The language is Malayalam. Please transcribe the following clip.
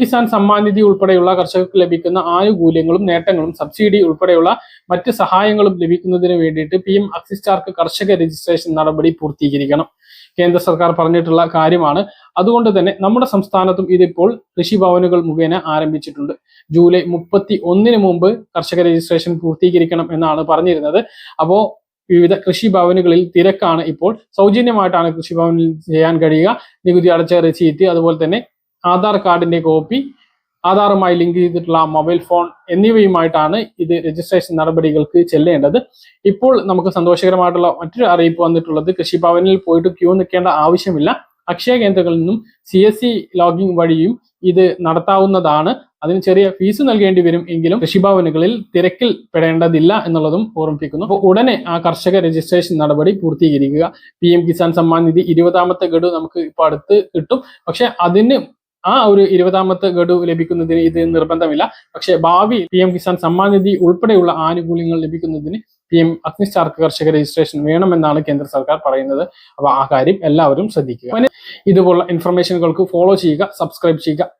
കിസാൻ സമ്മാൻ നിധി ഉൾപ്പെടെയുള്ള കർഷകർക്ക് ലഭിക്കുന്ന ആനുകൂല്യങ്ങളും നേട്ടങ്ങളും സബ്സിഡി ഉൾപ്പെടെയുള്ള മറ്റ് സഹായങ്ങളും ലഭിക്കുന്നതിന് വേണ്ടിയിട്ട് പി എം അക്സിസ്റ്റാർക്ക് കർഷക രജിസ്ട്രേഷൻ നടപടി പൂർത്തീകരിക്കണം. കേന്ദ്ര സർക്കാർ പറഞ്ഞിട്ടുള്ള കാര്യമാണ്. അതുകൊണ്ട് തന്നെ നമ്മുടെ സംസ്ഥാനത്തും ഇതിപ്പോൾ കൃഷിഭവനുകൾ മുഖേന ആരംഭിച്ചിട്ടുണ്ട്. ജൂലൈ മുപ്പത്തി ഒന്നിന് മുമ്പ് കർഷക രജിസ്ട്രേഷൻ പൂർത്തീകരിക്കണം എന്നാണ് പറഞ്ഞിരുന്നത്. അപ്പോൾ വിവിധ കൃഷിഭവനുകളിൽ തിരക്കാണ് ഇപ്പോൾ. സൗജന്യമായിട്ടാണ് കൃഷിഭവനിൽ ചെയ്യാൻ കഴിയുക. നികുതി അടച്ച റെസീറ്റ് അതുപോലെ തന്നെ ആധാർ കാർഡിന്റെ കോപ്പി ആധാറുമായി ലിങ്ക് ചെയ്തിട്ടുള്ള മൊബൈൽ ഫോൺ എന്നിവയുമായിട്ടാണ് ഇത് രജിസ്ട്രേഷൻ നടപടികൾക്ക് ചെല്ലേണ്ടത്. ഇപ്പോൾ നമുക്ക് സന്തോഷകരമായിട്ടുള്ള മറ്റൊരു അറിയിപ്പ് വന്നിട്ടുള്ളത് കൃഷിഭവനിൽ പോയിട്ട് ക്യൂ നിൽക്കേണ്ട ആവശ്യമില്ല. അക്ഷയ കേന്ദ്രങ്ങളിൽ നിന്നും സി എസ് സി ലോഗിൻ വഴിയും ഇത് നടത്താവുന്നതാണ്. അതിന് ചെറിയ ഫീസ് നൽകേണ്ടി വരും എങ്കിലും കൃഷിഭവനുകളിൽ തിരക്കിൽ പെടേണ്ടതില്ല എന്നുള്ളതും ഓർമ്മിപ്പിക്കുന്നു. അപ്പോൾ ഉടനെ ആ കർഷക രജിസ്ട്രേഷൻ നടപടി പൂർത്തീകരിക്കുക. പി എം കിസാൻ സമ്മാൻ നിധി ഇരുപതാമത്തെ ഗഡു നമുക്ക് ഇപ്പോൾ അടുത്ത് കിട്ടും. പക്ഷെ അതിന് ആ ഒരു ഇരുപതാമത്തെ ഗഡു ലഭിക്കുന്നതിന് ഇത് നിർബന്ധമില്ല. പക്ഷേ ഭാവിയിൽ പി എം കിസാൻ സമ്മാൻ നിധി ഉൾപ്പെടെയുള്ള ആനുകൂല്യങ്ങൾ ലഭിക്കുന്നതിന് പി എം അഗ്നിസ്റ്റാർക്ക് കർഷക രജിസ്ട്രേഷൻ വേണമെന്നാണ് കേന്ദ്ര സർക്കാർ പറയുന്നത്. അപ്പോൾ ആ കാര്യം എല്ലാവരും ശ്രദ്ധിക്കുക. ഇതുപോലുള്ള ഇൻഫർമേഷനുകൾക്ക് ഫോളോ ചെയ്യുക സബ്സ്ക്രൈബ് ചെയ്യുക.